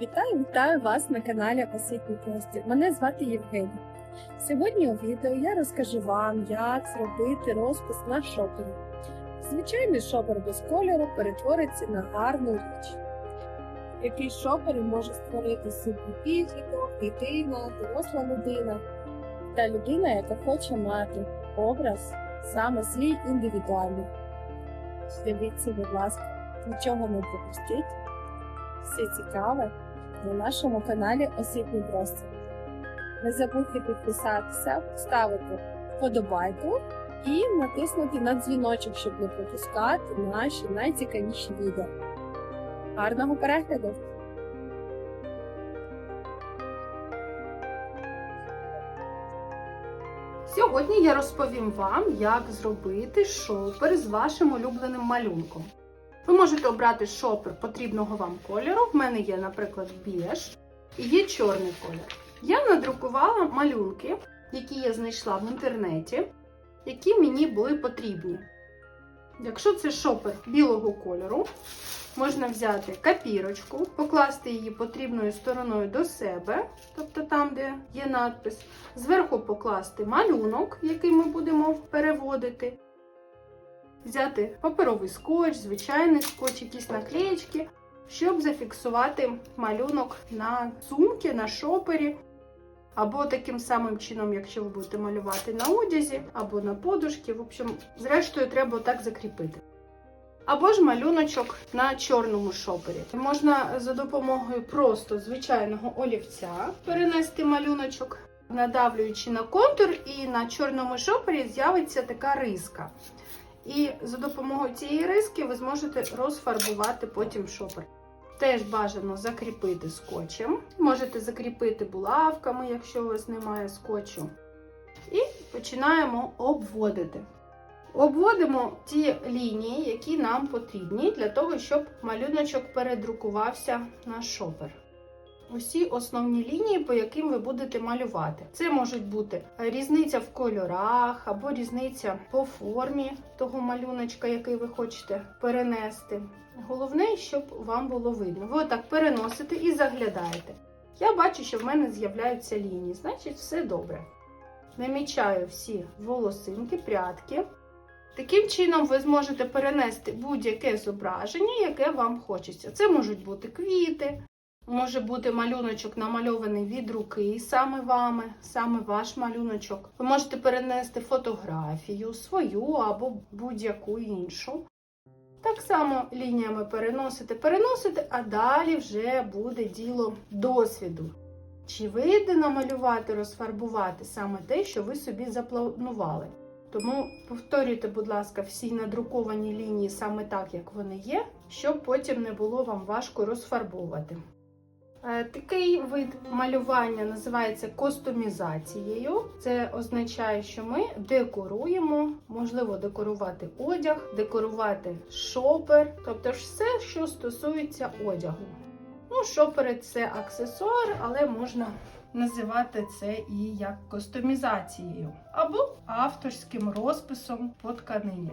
Вітаю, вітаю вас на каналі Освітній простір. Мене звати Євгенія. Сьогодні у відео я розкажу вам, як зробити розпис на шопері. Звичайний шопер без кольору перетвориться на гарну річ. Який шопер може створити собі підліток, дитина, доросла людина та людина, яка хоче мати образ саме свій індивідуальний. Дивіться, будь ласка, нічого не пропустіть. Все цікаве на нашому каналі Освітній простір. Не забудьте підписатися, ставити вподобайку і натиснути на дзвіночок, щоб не пропускати наші найцікавіші відео. Гарного перегляду! Сьогодні я розповім вам, як зробити шопер з вашим улюбленим малюнком. Ви можете обрати шопер потрібного вам кольору. В мене є, наприклад, біж і є чорний колір. Я надрукувала малюнки, які я знайшла в інтернеті, які мені були потрібні. Якщо це шопер білого кольору, можна взяти копірочку, покласти її потрібною стороною до себе, тобто там, де є надпис, зверху покласти малюнок, який ми будемо переводити, взяти паперовий скотч, звичайний скотч, якісь наклеєчки, щоб зафіксувати малюнок на сумки, на шопері. Або таким самим чином, якщо ви будете малювати на одязі, або на подушки. В общем, зрештою, треба так закріпити. Або ж малюночок на чорному шопері. Можна за допомогою просто звичайного олівця перенести малюночок, надавлюючи на контур, і на чорному шопері з'явиться така риска. І за допомогою цієї риски ви зможете розфарбувати потім шопер. Теж бажано закріпити скотчем. Можете закріпити булавками, якщо у вас немає скотчу. І починаємо обводити. Обводимо ті лінії, які нам потрібні для того, щоб малюночок передрукувався на шопер. Усі основні лінії, по яким ви будете малювати. Це можуть бути різниця в кольорах або різниця по формі того малюночка, який ви хочете перенести. Головне, щоб вам було видно. Ви отак переносите і заглядаєте. Я бачу, що в мене з'являються лінії, значить, все добре. Намічаю всі волосинки, прядки. Таким чином, ви зможете перенести будь-яке зображення, яке вам хочеться. Це можуть бути квіти, може бути малюночок намальований від руки, саме вами, саме ваш малюночок. Ви можете перенести фотографію, свою або будь-яку іншу. Так само лініями переносите, переносите, а далі вже буде діло досвіду. Чи вийде намалювати, розфарбувати саме те, що ви собі запланували. Тому повторюйте, будь ласка, всі надруковані лінії саме так, як вони є, щоб потім не було вам важко розфарбовувати. Е, Такий вид малювання називається костомізацією. Це означає, що ми декоруємо, можливо, декорувати одяг, декорувати шопер, тобто все, що стосується одягу. Ну, шопери це аксесуар, але можна називати це і як костомізацією або авторським розписом по тканині.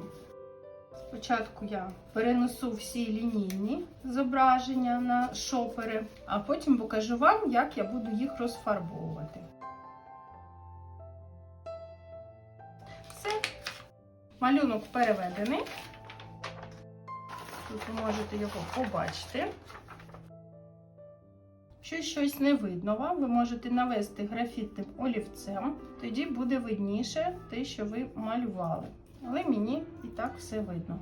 Спочатку я перенесу всі лінійні зображення на шопери, а потім покажу вам, як я буду їх розфарбовувати. Все, малюнок переведений. Тут ви можете його побачити. Якщо щось не видно вам, ви можете навести графітним олівцем, тоді буде видніше те, що ви малювали. Але мені і так все видно.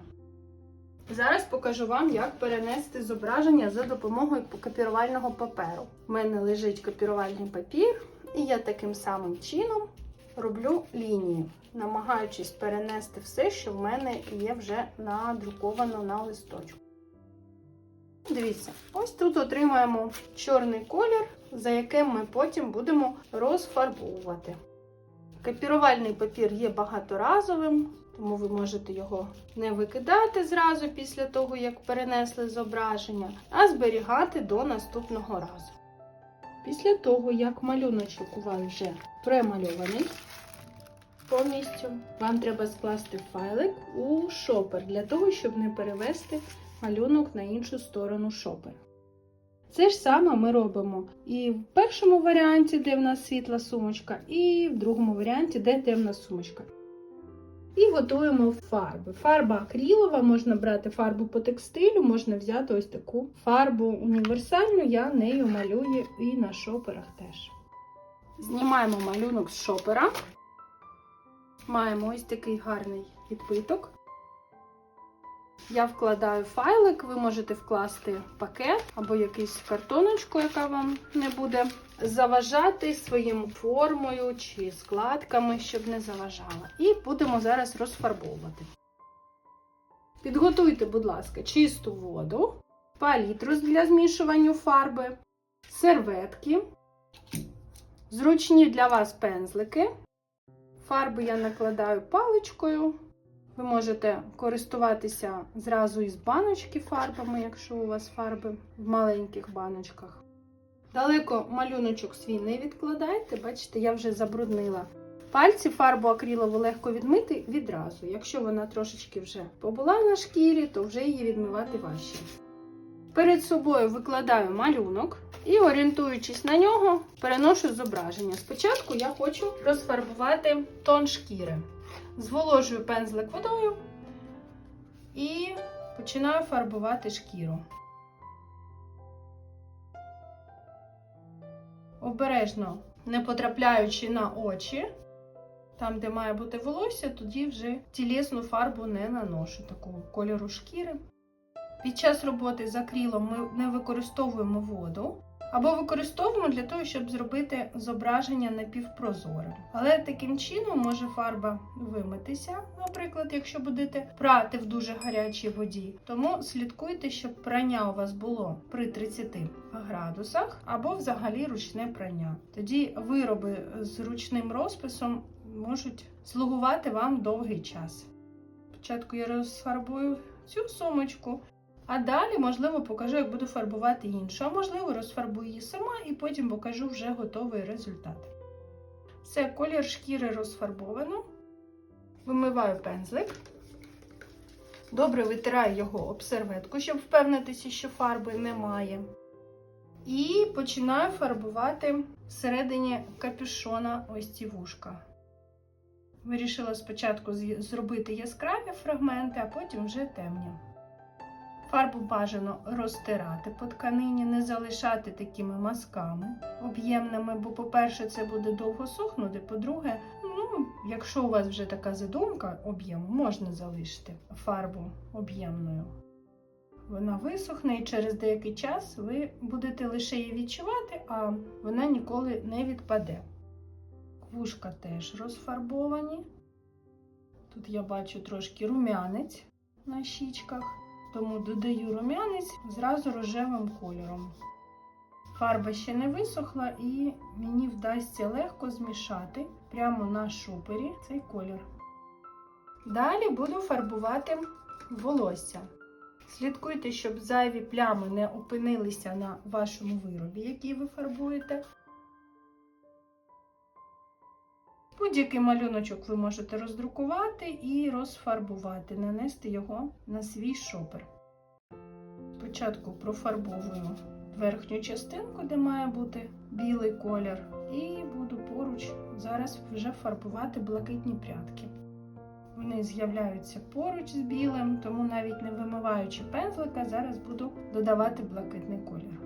Зараз покажу вам, як перенести зображення за допомогою копірувального паперу. У мене лежить копірувальний папір, і я таким самим чином роблю лінії, намагаючись перенести все, що в мене є вже надруковано на листочку. Дивіться, ось тут отримаємо чорний колір, за яким ми потім будемо розфарбовувати. Копірувальний папір є багаторазовим, тому ви можете його не викидати зразу після того, як перенесли зображення, а зберігати до наступного разу. Після того, як малюночок у вас вже премальований повністю, вам треба скласти файлик у шопер для того, щоб не перевести малюнок на іншу сторону шопера. Це ж саме ми робимо і в першому варіанті, де в нас світла сумочка, і в другому варіанті, де темна сумочка. І готуємо фарби. Фарба акрилова, можна брати фарбу по текстилю, можна взяти ось таку фарбу універсальну, я нею малюю і на шоперах теж. Знімаємо малюнок з шопера. Маємо ось такий гарний відбиток. Я вкладаю файлик, ви можете вкласти пакет або якусь картоночку, яка вам не буде заважати своїм формою чи складками, щоб не заважала. І будемо зараз розфарбовувати. Підготуйте, будь ласка, чисту воду, палітру для змішування фарби, серветки, зручні для вас пензлики. Фарби я накладаю паличкою. Ви можете користуватися зразу із баночки фарбами, якщо у вас фарби в маленьких баночках. Далеко малюночок свій не відкладайте, бачите, я вже забруднила. Пальці фарбу акрилову легко відмити відразу. Якщо вона трошечки вже побула на шкірі, то вже її відмивати важче. Перед собою викладаю малюнок і, орієнтуючись на нього, переношу зображення. Спочатку я хочу розфарбувати тон шкіри. Зволожую пензлик водою і починаю фарбувати шкіру. Обережно, не потрапляючи на очі, там, де має бути волосся, тоді вже тілесну фарбу не наношу такого кольору шкіри. Під час роботи з акрилом ми не використовуємо воду, або використовуємо для того, щоб зробити зображення напівпрозорим. Але таким чином може фарба вимитися, наприклад, якщо будете прати в дуже гарячій воді. Тому слідкуйте, щоб прання у вас було при 30 градусах або взагалі ручне прання. Тоді вироби з ручним розписом можуть слугувати вам довгий час. Спочатку я розфарбую цю сумочку. А далі, можливо, покажу, як буду фарбувати іншу. А можливо, розфарбую її сама і потім покажу вже готовий результат. Все, колір шкіри розфарбовано. Вимиваю пензлик. Добре витираю його об серветку, щоб впевнитися, що фарби немає. І починаю фарбувати всередині капюшона ось ці вушка. Вирішила спочатку зробити яскраві фрагменти, а потім вже темні. Фарбу бажано розтирати по тканині, не залишати такими мазками об'ємними, бо, по-перше, це буде довго сохнути. По-друге, ну, якщо у вас вже така задумка об'єму, можна залишити фарбу об'ємною. Вона висохне і через деякий час ви будете лише її відчувати, а вона ніколи не відпаде. Вушка теж розфарбовані. Тут я бачу трошки рум'янець на щічках. Тому додаю рум'янець зразу рожевим кольором. Фарба ще не висохла, і мені вдасться легко змішати прямо на шупері цей колір. Далі буду фарбувати волосся. Слідкуйте, щоб зайві плями не опинилися на вашому виробі, який ви фарбуєте. Будь-який малюночок ви можете роздрукувати і розфарбувати, нанести його на свій шопер. Спочатку профарбовую верхню частинку, де має бути білий колір, і буду поруч зараз вже фарбувати блакитні прядки. Вони з'являються поруч з білим, тому навіть не вимиваючи пензлика, зараз буду додавати блакитний колір.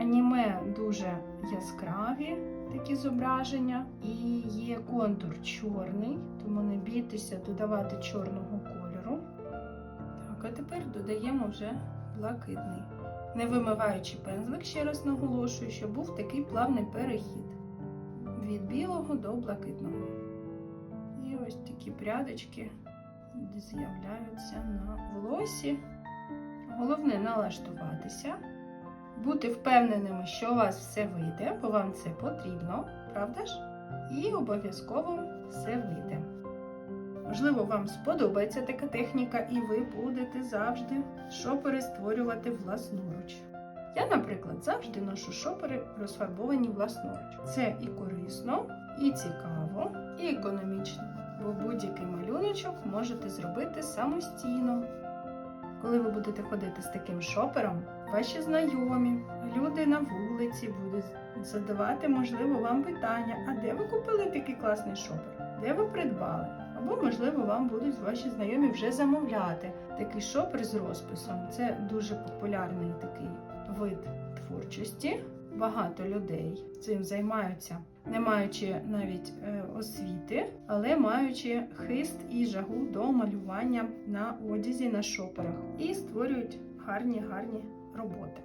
Аніме дуже яскраві такі зображення, і є контур чорний, тому не бійтеся додавати чорного кольору. Так, а тепер додаємо вже блакитний. Не вимиваючи пензлик, ще раз наголошую, що був такий плавний перехід від білого до блакитного. І ось такі прядочки з'являються на волосі. Головне налаштуватися бути впевненими, що у вас все вийде, бо вам це потрібно, правда ж? І обов'язково все вийде. Можливо, вам сподобається така техніка, і ви будете завжди шопери створювати власноруч. Я, наприклад, завжди ношу шопери розфарбовані власноруч. Це і корисно, і цікаво, і економічно, бо будь-який малюночок можете зробити самостійно. Коли ви будете ходити з таким шопером, ваші знайомі, люди на вулиці будуть задавати, можливо, вам питання: а де ви купили такий класний шопер? Де ви придбали? Або, можливо, вам будуть ваші знайомі вже замовляти такий шопер з розписом. Це дуже популярний такий вид творчості. Багато людей цим займаються, не маючи навіть е, освіти, але маючи хист і жагу до малювання на одязі на шоперах і створюють гарні гарні роботи.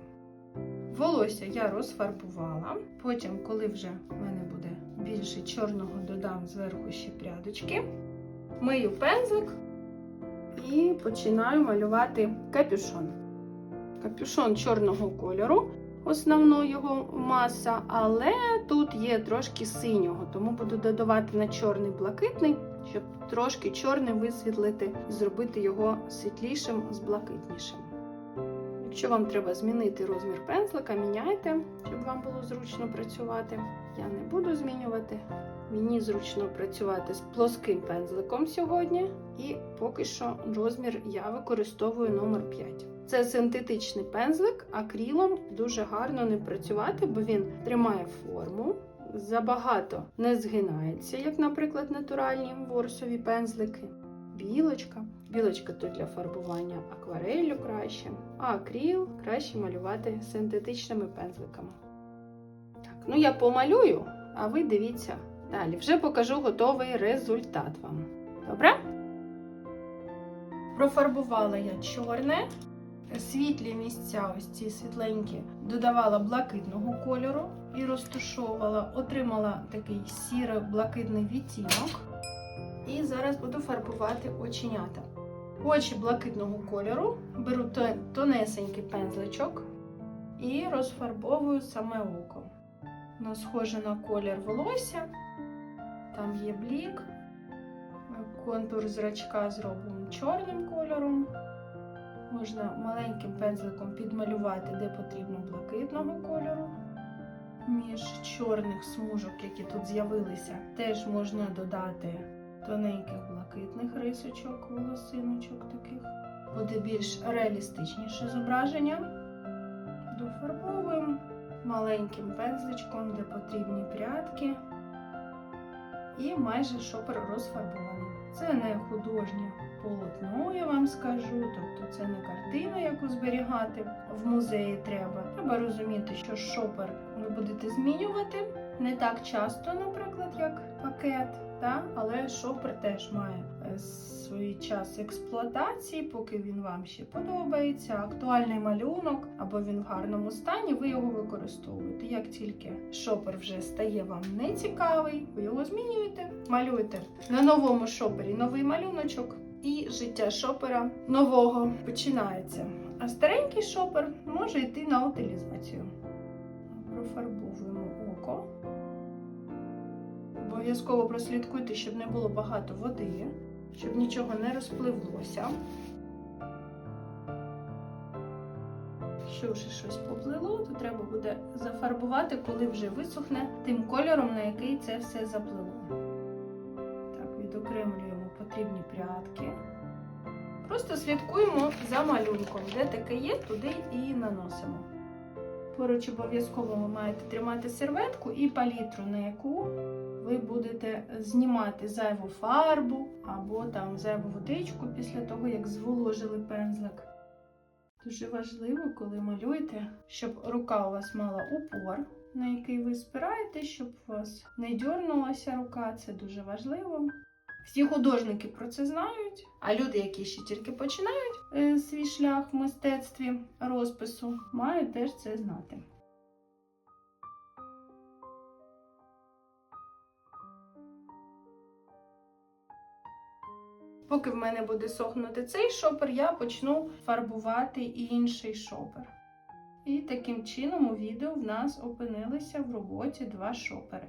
Волосся я розфарбувала. Потім, коли вже в мене буде більше чорного, додам зверху ще прядочки. Мию пензлик і починаю малювати капюшон. Капюшон чорного кольору, основна його маса, але тут є трошки синього, тому буду додавати на чорний блакитний, щоб трошки чорний висвітлити і зробити його світлішим з блакитнішим. Якщо вам треба змінити розмір пензлика, міняйте, щоб вам було зручно працювати. Я не буду змінювати. Мені зручно працювати з плоским пензликом сьогодні, і поки що розмір я використовую номер 5. Це синтетичний пензлик, акрилом дуже гарно не працювати, бо він тримає форму, забагато не згинається, як, наприклад, натуральні ворсові пензлики. Білочка. Білочка тут для фарбування аквареллю краще, а акрил краще малювати синтетичними пензликами. Так, ну я помалюю, а ви дивіться далі. Вже покажу готовий результат вам. Добре? Профарбувала я чорне, світлі місця, ось ці світленькі, додавала блакитного кольору і розтушовувала, отримала такий сіро-блакитний відтінок. І зараз буду фарбувати оченята. Очі блакитного кольору беру тонесенький пензличок і розфарбовую саме око. Воно схоже на колір волосся, там є блік. Контур зрачка зробимо чорним кольором. Можна маленьким пензликом підмалювати, де потрібно блакитного кольору. Між чорних смужок, які тут з'явилися, теж можна додати тоненьких блакитних рисочок, волосиночок таких. Буде більш реалістичніше зображення. Дофарбовуємо маленьким пензличком, де потрібні прядки. І майже шопер розфарбований. Це не художнє полотно, я вам скажу. Тобто це не картина, яку зберігати в музеї треба. Треба розуміти, що шопер ви будете змінювати не так часто, наприклад, як пакет. Та? Але шопер теж має е, свій час експлуатації, поки він вам ще подобається. Актуальний малюнок або він в гарному стані, ви його використовуєте. Як тільки шопер вже стає вам нецікавий, ви його змінюєте, малюєте на новому шопері новий малюночок, і життя шопера нового починається. А старенький шопер може йти на утилізацію. Профарбовуємо око. Обов'язково прослідкуйте, щоб не було багато води, щоб нічого не розпливлося. Якщо вже щось поплило, то треба буде зафарбувати, коли вже висохне, тим кольором, на який це все заплило. Так, відокремлюємо потрібні прядки. Просто слідкуємо за малюнком. Де таке є, туди і наносимо. Поруч обов'язково ви маєте тримати серветку і палітру, на яку ви будете знімати зайву фарбу або там зайву водичку після того, як зволожили пензлик. Дуже важливо, коли малюєте, щоб рука у вас мала упор, на який ви спираєте, щоб у вас не дьорнулася рука. Це дуже важливо. Всі художники про це знають, а люди, які ще тільки починають е, свій шлях в мистецтві розпису, мають теж це знати. Поки в мене буде сохнути цей шопер, я почну фарбувати інший шопер. І таким чином у відео в нас опинилися в роботі два шопери.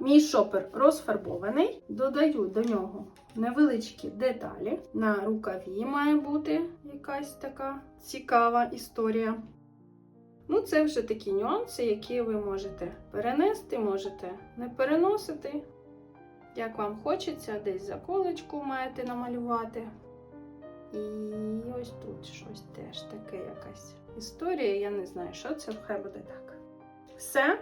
Мій шопер розфарбований, додаю до нього невеличкі деталі. На рукаві має бути якась така цікава історія. Ну, це вже такі нюанси, які ви можете перенести, можете не переносити. Як вам хочеться, десь заколочку маєте намалювати. І ось тут щось теж таке якась історія. Я не знаю, що це, хай буде так. Все.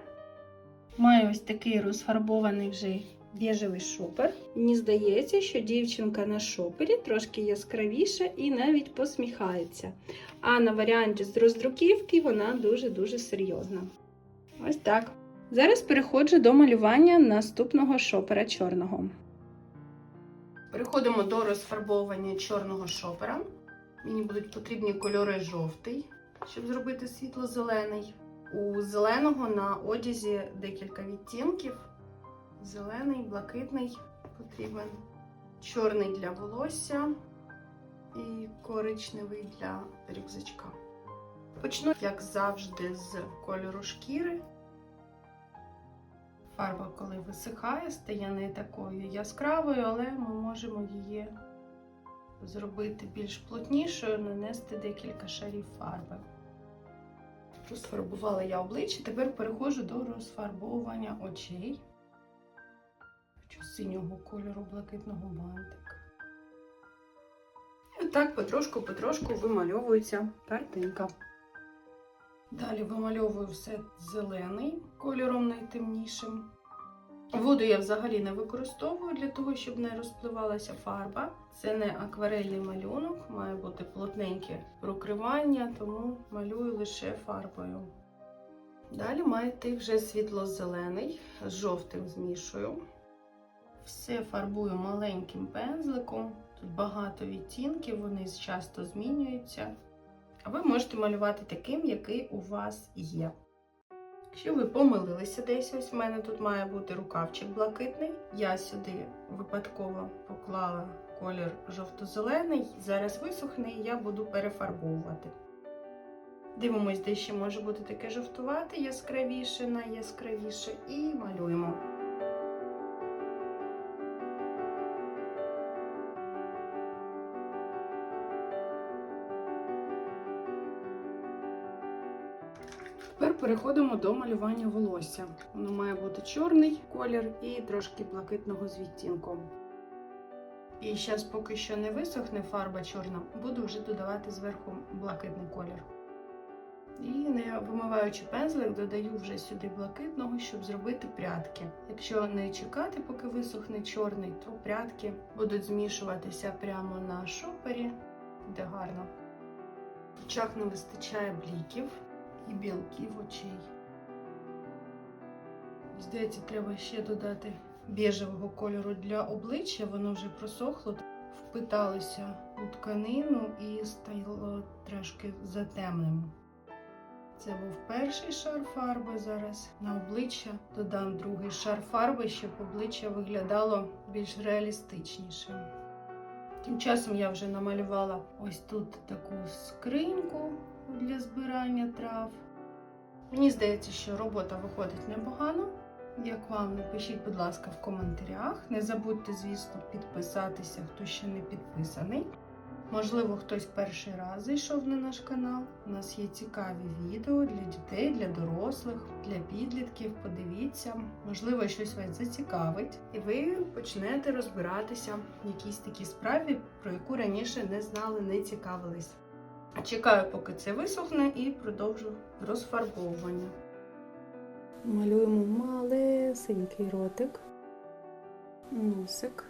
Маю ось такий розфарбований вже біжевий шопер. Мені здається, що дівчинка на шопері трошки яскравіша і навіть посміхається. А на варіанті з роздруківки вона дуже-дуже серйозна. Ось так. Зараз переходжу до малювання наступного шопера чорного. Переходимо до розфарбовування чорного шопера. Мені будуть потрібні кольори жовтий, щоб зробити світло-зелений. У зеленого на одязі декілька відтінків. Зелений, блакитний потрібен, чорний для волосся і коричневий для рюкзачка. Почну, як завжди, з кольору шкіри. Фарба, коли висихає, стає не такою яскравою, але ми можемо її зробити більш плотнішою, нанести декілька шарів фарби. Розфарбувала я обличчя, тепер переходжу до розфарбовування очей. Хочу синього кольору блакитного бантик. І так потрошку-потрошку вимальовується картинка. Далі вимальовую все зелений кольором найтемнішим. Воду я взагалі не використовую для того, щоб не розпливалася фарба. Це не акварельний малюнок, має бути плотненьке прокривання, тому малюю лише фарбою. Далі має йти вже світло-зелений, з жовтим змішую. Все фарбую маленьким пензликом. Тут багато відтінків, вони часто змінюються. А ви можете малювати таким, який у вас є. Якщо ви помилилися десь, ось в мене тут має бути рукавчик блакитний. Я сюди випадково поклала колір жовто-зелений. Зараз висохне і я буду перефарбовувати. Дивимось, де ще може бути таке жовтувати, яскравіше, найяскравіше, і малюємо. Тепер переходимо до малювання волосся. Воно має бути чорний колір і трошки блакитного з відтінком. І зараз, поки що не висохне фарба чорна, буду вже додавати зверху блакитний колір. І не вимиваючи пензлик, додаю вже сюди блакитного, щоб зробити прядки. Якщо не чекати, поки висохне чорний, то прядки будуть змішуватися прямо на шопері. Буде гарно. В очах не вистачає бліків і білків очей. Здається, треба ще додати біжевого кольору для обличчя, воно вже просохло, впиталося у тканину і стало трошки затемним. Це був перший шар фарби. Зараз на обличчя додам другий шар фарби, щоб обличчя виглядало більш реалістичнішим. Тим часом я вже намалювала ось тут таку скриньку для збирання трав. Мені здається, що робота виходить непогано. Як вам, напишіть, будь ласка, в коментарях. Не забудьте, звісно, підписатися, хто ще не підписаний. Можливо, хтось перший раз зайшов на наш канал. У нас є цікаві відео для дітей, для дорослих, для підлітків. Подивіться, можливо, щось вас зацікавить, і ви почнете розбиратися в якійсь такій справі, про яку раніше не знали, не цікавились. Чекаю, поки це висохне, і продовжу розфарбовування. Малюємо малесенький ротик, носик.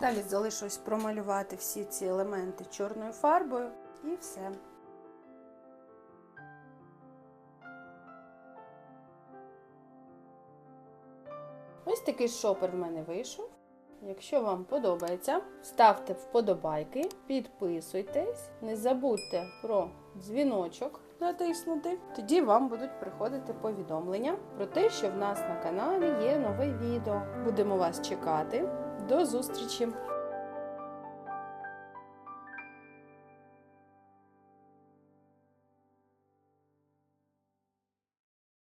Далі залишилось промалювати всі ці елементи чорною фарбою і все. Ось такий шопер в мене вийшов. Якщо вам подобається, ставте вподобайки, підписуйтесь, не забудьте про дзвіночок натиснути. Тоді вам будуть приходити повідомлення про те, що в нас на каналі є нове відео. Будемо вас чекати. До зустрічі!